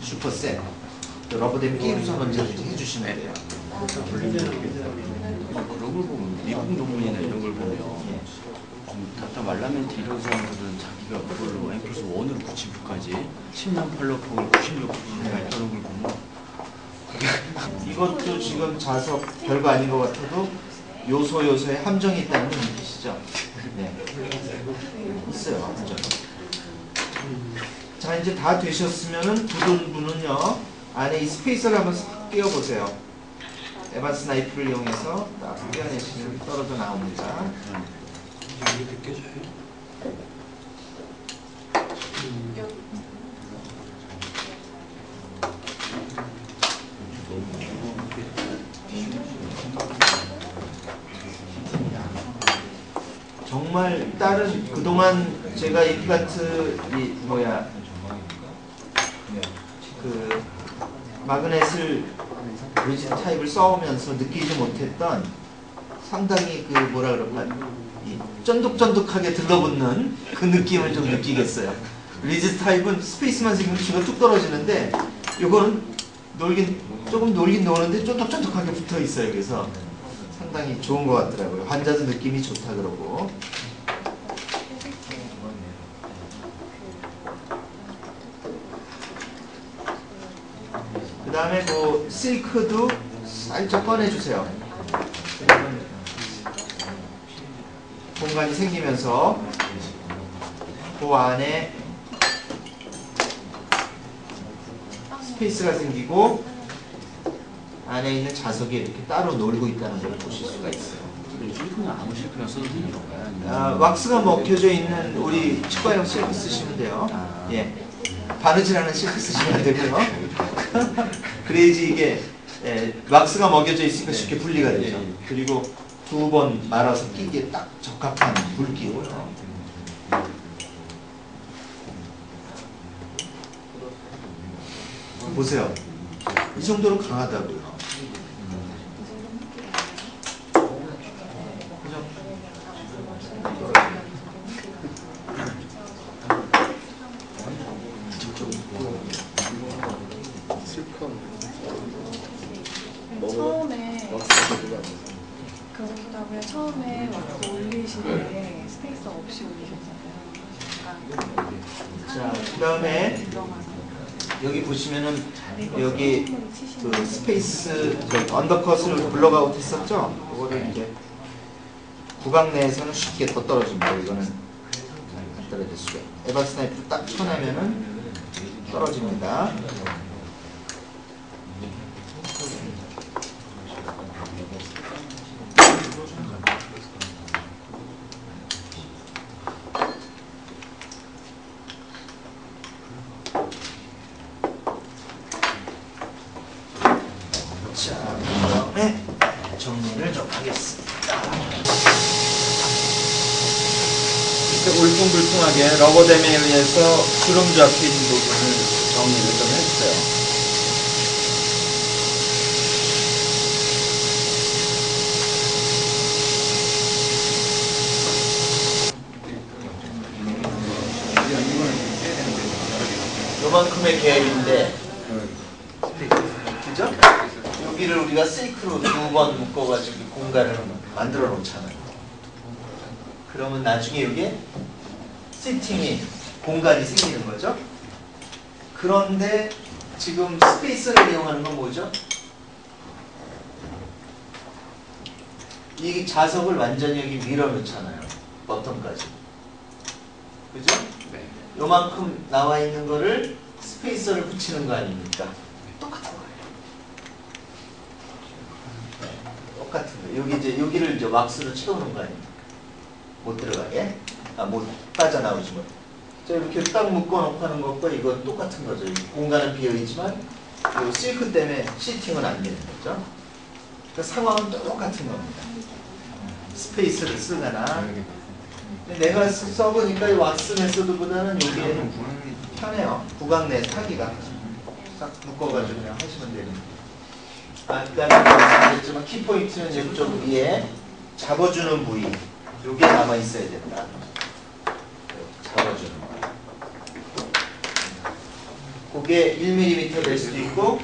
슈퍼셋 또 러버댐 끼우선 언제든지 해주시면 돼요. 어, 그런 걸 보면 미국 논문이나 이런 걸 보면 다타 말라멘트 이런 사람들은 자기가 그걸로 n 플러스 1으로 99까지 10년 팔로폭을 96% 발표하는 걸 보면 이것도 지금 자석 별거 아닌 것 같아도 요소 요소에 함정이 있다는 걸 느끼시죠? 네. 있어요, 함정. 자, 이제 다 되셨으면은 부등부는요, 안에 이 스페이스를 한번 싹 끼워보세요. 에반스 나이프를 이용해서 딱 끼워내시면 떨어져 나옵니다. 정말 다른 그동안 제가 임플란트 이 뭐야 그 마그넷을 리지 타입을 써오면서 느끼지 못했던 상당히 그 뭐라 그럴까 이 쫀득쫀득하게 들러붙는 그 느낌을 좀 느끼겠어요. 리지 타입은 스페이스만 생기면 쥐가 뚝 떨어지는데 요거는 놀긴 조금 놀긴 노는데 쫀득쫀득하게 붙어 있어요. 그래서 상당히 좋은 것 같더라고요. 환자도 느낌이 좋다 그러고. 그 다음에 그 실크도 살짝 꺼내주세요. 공간이 생기면서 그 안에 스페이스가 생기고 안에 있는 자석이 이렇게 따로 놀고 있다는 걸 보실 수가 있어요. 아무 실크나 써도 되는 건가요? 아, 왁스가 먹혀져 있는 우리 치과용 실크 쓰시면 돼요. 아. 예. 바느질 하는 실크 쓰시면 안 되고요. 그래야지 이게 예, 왁스가 먹여져 있으니까 쉽게 분리가 되죠. 예, 예. 그리고 두 번 말아서 끼기에 딱 적합한 굵기고요. 보세요. 이 정도로 강하다고요. 그죠? 처음에 그렇다고요. 처음에 왁스 올리실 때 스페이서 없이 올리셨잖아요. 자, 그 다음에 여기 보시면은 여기 그 스페이스 저 언더컷을 블럭아웃 했었죠? 이거를 이제 구강 내에서는 쉽게 더 떨어집니다. 이거는 안 떨어질 수가. 에바 스나이프 딱 쳐내면은 떨어집니다. 자, 그다음에 정리를 좀 하겠습니다. 이렇게 울퉁불퉁하게 러버댐에 의해서 주름 잡힌 부분을 정리를 좀 했어요. 요만큼의 갭인데 그죠? 여기를 우리가 실크로 두 번 묶어가지고 공간을 만들어 놓잖아요. 그러면 나중에 여기에 시팅이 공간이 생기는 거죠. 그런데 지금 스페이스를 이용하는 건 뭐죠? 이 자석을 완전히 여기 밀어놓잖아요. 버튼까지. 그죠? 네. 요만큼 나와 있는 거를 스페이서를 붙이는 거 아닙니까? 똑같은 거예요. 똑같은 거예요. 여기 이제 여기를 이제 왁스로 채우는 거 아닙니까? 못 들어가게, 아 못 빠져나오지 못. 자 이렇게 딱 묶어놓고 하는 것과 이건 똑같은 거죠. 이 공간은 비어 있지만 이 실크 때문에 시팅은 안 되는 거죠. 그 상황은 똑같은 겁니다. 스페이스를 쓰거나 내가 쓰- 써보니까 이 왁스 메소드보다는 여기에 편해요. 구강 내 타기가 싹 묶어가지고 그냥 하시면 됩니다. 아까 말씀드렸지만 키포인트는 이쪽 위에 잡아주는 부위 요게 남아 있어야 된다. 잡아주는 거. 그게 1mm 될 수도 있고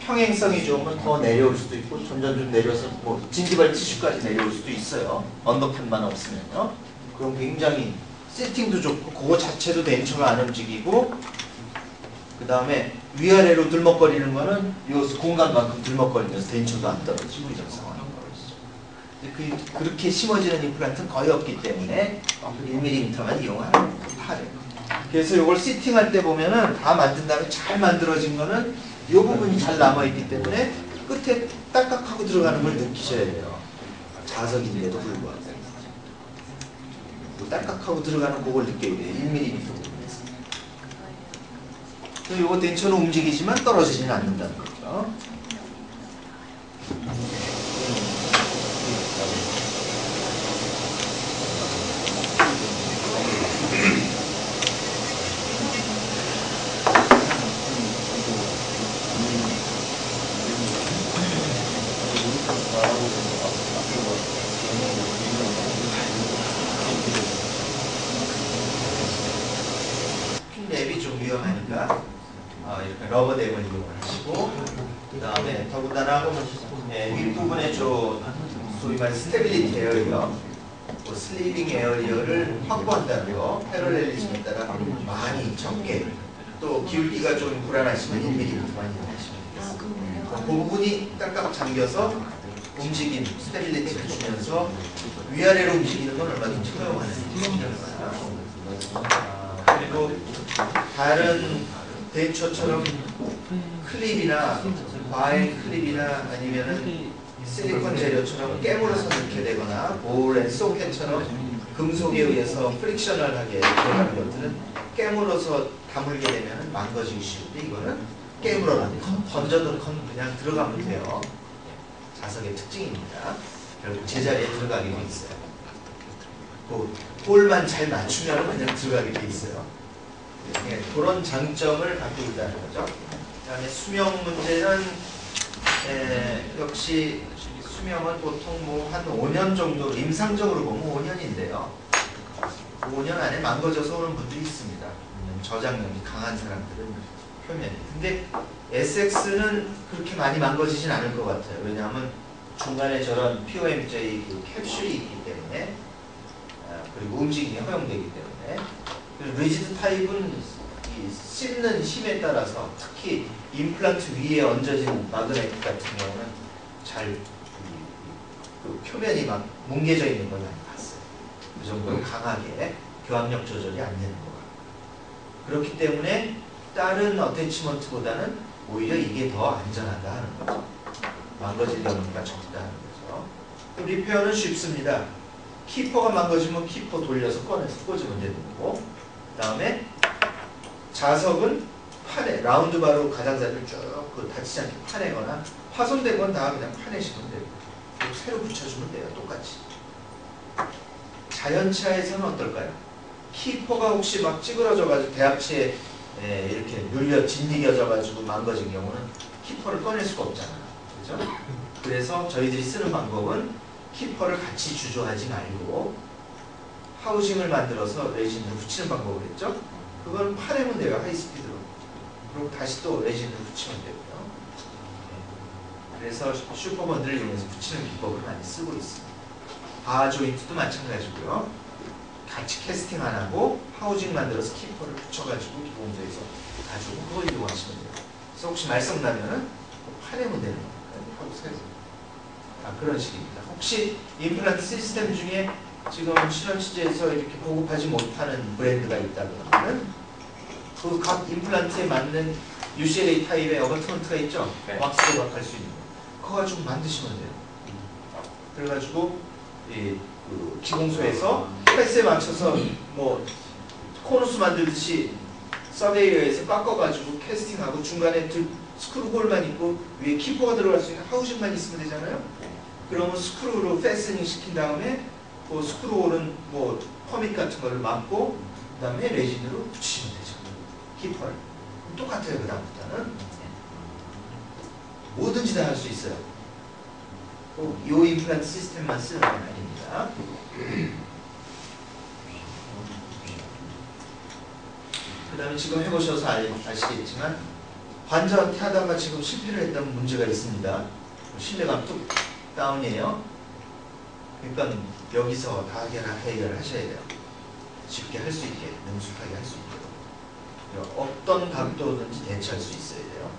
평행성이 좋으면 더 내려올 수도 있고 점점 좀 내려서 뭐 진지발 티슈까지 내려올 수도 있어요. 언더판만 없으면요. 그럼 굉장히 세팅도 좋고 그거 자체도 덴처가 안 움직이고 그 다음에 위아래로 들먹거리는 거는 이 공간만큼 들먹거리면서 덴처도 안 떨어지고 이런. 근데 그, 그렇게 심어지는 임플란트는 거의 없기 때문에 1mm만 이용하는 팔에. 그래서 이걸 시팅할 때 보면은 다 만든 다음에 잘 만들어진 거는 이 부분이 잘 남아있기 때문에 끝에 딱딱하고 들어가는 걸 느끼셔야 돼요. 자석인데도 불구하고. 그 딱딱하고 들어가는 그걸 느껴야 돼요. 1mm 부분에서. 이거 덴처는 움직이지만 떨어지지는 않는다는 거죠. 랩이 좀 위험하니까 어, 이렇게 러버댐을 이용하시고 그 다음에 더군다나 예, 윗부분에 저 소위 말해 스테빌리티 에어리어 뭐 슬리빙 에어리어를 확보한다는 거 패러렐리즘에 따라 많이 적게 또 기울기가 좀 불안하시면 1mm만 이용하시면 되겠습니다. 그 부분이 딱딱 잠겨서 움직임, 스테빌리티를 주면서 위아래로 움직이는 건 얼마든지 허용하는. 그리고 다른 벤처처럼 클립이나 과일 클립이나 아니면은 실리콘 재료처럼 깨물어서 넣게 되거나 볼앤 소켓처럼 금속에 의해서 프릭셔널하게 들어가는 것들은 깨물어서 다물게 되면 망가지기 쉬운데 이거는 깨물어 놓고 던져놓고 그냥 들어가면 돼요. 자석의 특징입니다. 결국 제자리에 들어가게 돼 있어요. 그 볼만 잘 맞추면 그냥 들어가게 돼 있어요. 예, 그런 장점을 갖고 있다는 거죠. 그 다음에 수명 문제는 에, 역시 수명은 보통 뭐 한 5년 정도 임상적으로 보면 5년인데요. 5년 안에 망가져서 오는 분들이 있습니다. 저장력이 강한 사람들은 표면이. 근데 SX는 그렇게 많이 망가지진 않을 것 같아요. 왜냐하면 중간에 저런 POMJ 그 캡슐이 있기 때문에 아, 그리고 움직임이 허용되기 때문에 그리고 리지드 타입은 이 씹는 힘에 따라서 특히 임플란트 위에 얹어진 마그네틱 같은 경우는 잘 이- 그 표면이 막 뭉개져 있는 걸 많이 봤어요. 그 정도로 강하게 교합력 조절이 안 되는 것 같고 그렇기 때문에 다른 어태치먼트보다는 오히려 이게 더 안전하다 하는 거죠. 망가질 경우가 적다 하는 거죠. 리페어는 쉽습니다. 키퍼가 망가지면 키퍼 돌려서 꺼내서 꽂으면 되는 거고 그 다음에 자석은 판에 라운드 바로 가장자리를 쭉그 다치지 않게 파내거나 파손된 건 다 그냥 파내시면. 그리고 새로 붙여주면 돼요. 똑같이. 자연차에서는 어떨까요? 키퍼가 혹시 막 찌그러져가지고 대합체에 에, 이렇게 눌려 짓이겨져 가지고 망가진 경우는 키퍼를 꺼낼 수가 없잖아요. 그렇죠? 그래서 저희들이 쓰는 방법은 키퍼를 같이 주조하지 말고 하우징을 만들어서 레진으로 붙이는 방법을 했죠. 그건 파내면 돼요. 하이스피드로. 그리고 다시 또 레진으로 붙이면 되고요. 네. 그래서 슈퍼번들을 이용해서 붙이는 기법을 많이 쓰고 있습니다. 바 조인트도 마찬가지고요. 같이 캐스팅 안 하고 하우징 만들어서 키퍼를 붙여가지고 기본소에서 가지고 그걸 이용하시면 돼요. 그래서 혹시 말썽 나면은 파내면 되는 거예요. 아, 그런 식입니다. 혹시 임플란트 시스템 중에 지금 실험 취재에서 이렇게 보급하지 못하는 브랜드가 있다면 그 각 임플란트에 맞는 UCLA 타입의 어버트먼트가 있죠? 네. 왁스 조각할 수 있는 거. 그거 가지고 만드시면 돼요. 그래가지고 이, 그 기공소에서 패스에 맞춰서 뭐 코너스 만들듯이 서베이어에서 깎아가지고 캐스팅하고 중간에 들, 스크루홀만 있고 위에 키퍼가 들어갈 수 있는 하우징만 있으면 되잖아요. 그러면 스크루로 패스닝 시킨 다음에 그 스크루홀은 뭐 퍼밋 같은 거를 막고 그 다음에 레진으로 붙이면 되죠. 키퍼를 똑같아요 그 다음부터는 뭐든지 다 할 수 있어요. 꼭이 임플란트 시스템만 쓰는 건 아닙니다. 그 다음에 지금 해보셔서 알, 아시겠지만 환자한테 하다가 지금 실패를 했다면 문제가 있습니다. 신뢰감 뚝 다운이에요. 그러니까 여기서 다 해결, 해결을 하셔야 돼요. 쉽게 할 수 있게, 능숙하게 할 수 있게. 어떤 각도든지 대처할 수 있어야 돼요.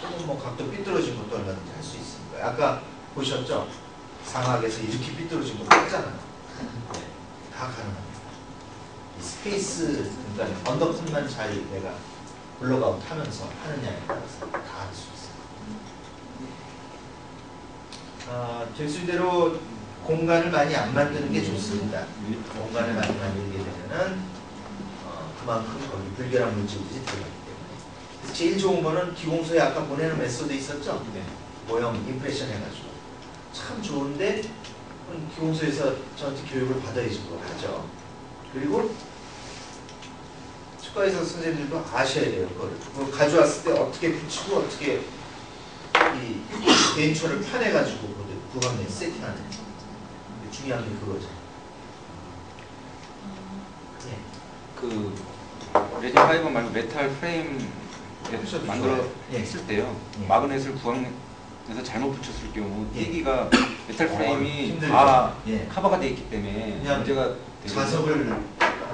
조금 뭐 각도 삐뚤어진 것도 얼마든지 할 수 있습니다. 아까 보셨죠? 상악에서 이렇게 삐뚤어진 것도 하잖아요. 네, 다 가능합니다. 이 스페이스, 그러니까 언더컷만 잘 내가 블록아웃 하면서 하느냐에 따라서 다 할 수 있어요. 아, 제수대로 공간을 많이 안 만드는 게 좋습니다. 공간을 많이 만들게 되면은 어, 그만큼 거기 불결한 물질들이 들어가기 때문에. 제일 좋은 거는 기공소에 아까 보내는 메소드 있었죠? 네. 모형 임프레션 해가지고 참 좋은데 그건 기공소에서 저한테 교육을 받아야지 그걸 하죠. 그리고 치과의사 선생님들도 아셔야 돼요. 그걸 그거 가져왔을 때 어떻게 붙이고 어떻게 이 대인초를 편해가지고 그걸 구강내 세팅하는 게 중요한 게 그거죠. 네. 그 레진 파이버 말고 메탈 프레임. 만들어 예. 했을 때요. 예. 마그넷을 구강 에서 잘못 붙였을 경우 예. 떼기가 메탈 어, 프레임이 힘들죠. 다 예. 커버가 돼 있기 때문에 그냥 문제가 되거든요. 자석을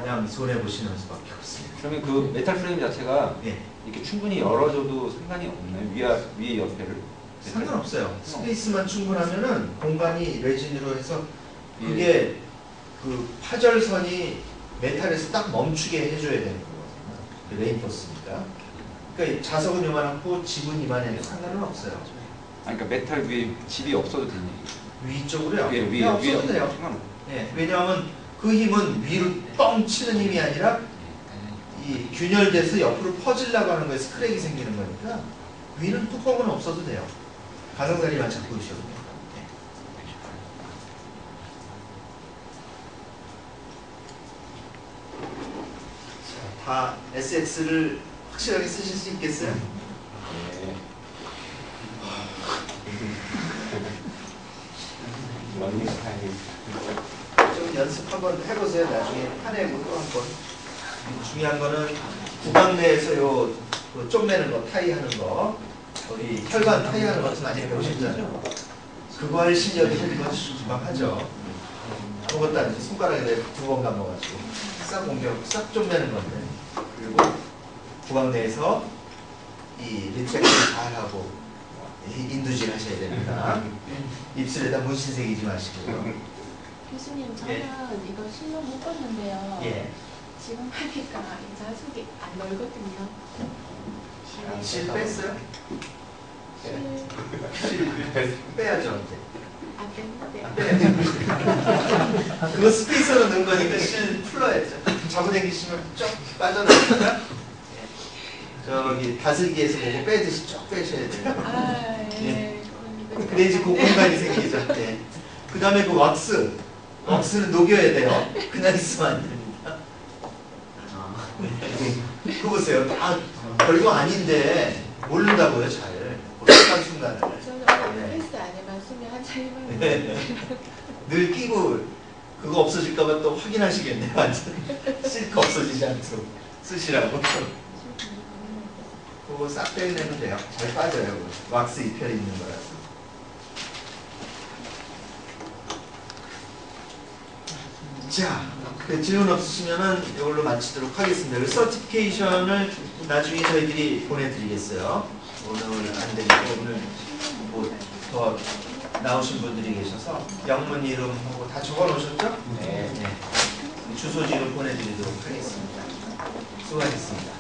그냥 손해 보시는 수밖에 없습니다. 그러면 그 메탈 프레임 자체가 예. 이렇게 충분히 열어줘도 상관이 없나요? 위아 위에 옆에를 상관없어요. 스페이스만 충분하면은 공간이 레진으로 해서 예. 그게 그 파절선이 메탈에서 딱 멈추게 해줘야 되는 거거든요. 그 레인포스니까. 그러니까 자석은 요만하고 집은 이만해도 상관은 없어요. 아니 그러니까 메탈 위에 집이 없어도 되는 얘기. 위쪽으로요. 예, 위에 그냥 위에 없어도 돼요. 상관없어요. 예, 왜냐하면 그 힘은 위로 뻥 치는 힘이 아니라 이 균열돼서 옆으로 퍼지려고 하는 거에서 크랙이 생기는 거니까 위는 뚜껑은 없어도 돼요. 가상자리만 잡고 있어도 돼요. 다 SX를 확실하게 쓰실 수 있겠어요? 네. 좀 연습 한번 해보세요. 나중에 파내고 또 한번. 중요한 거는 구강 내에서 요그 쪼매는 거, 타이 하는 거, 우리 혈관 타이 하는 것도 많이 배우셨잖아요. 그거 할 실력이 이건 금방 하죠. 아무것도 아니지. 손가락에 두 번 감아가지고 싹 공격, 싹 쪼매는 건데. 그리고 구강 내에서 이 리트렉션 잘 하고 이 인두질 하셔야 됩니다. 입술에다 문신 새기지 마시고요. 교수님 저는 예. 이거 실로 못 봤는데요. 예. 지금 하니까 이 자석이 안 넓거든요. 실 뺐어요? 실 실 빼야죠 이제. 안 뺐는데요. 빼야죠. 그거 스페이서로 넣은 거니까 실 풀어야죠. 잡아당기시면 쭉 빠져나가니까 저기 다슬기에서 보고 빼듯이 쭉 빼셔야 돼요. 아, 예. 예. 그건 그래야지 그 공간이 생기죠. 예. 그 다음에 그 왁스. 왁스는 녹여야 돼요. 그냥 있으면 안 됩니다. 그거 보세요. 다 별거 아닌데 모른다고요, 잘. 그 순간순간을. 저는 네. 오늘 헬스 안에만 숨이 한참 네. 늘 끼고 그거 없어질까봐 또 확인하시겠네요. 완전 실크 없어지지 않도록 쓰시라고. 그거 싹 빼내면 돼요. 잘 빠져요. 왁스 입혈이 있는 거라서. 자, 그 질문 없으시면은 이걸로 마치도록 하겠습니다. 그 서티피케이션을 나중에 저희들이 보내드리겠어요. 오늘 안 되니까 오늘 뭐더 나오신 분들이 계셔서 영문 이름하고 다 적어 놓으셨죠? 네. 주소지를 보내드리도록 하겠습니다. 수고하셨습니다.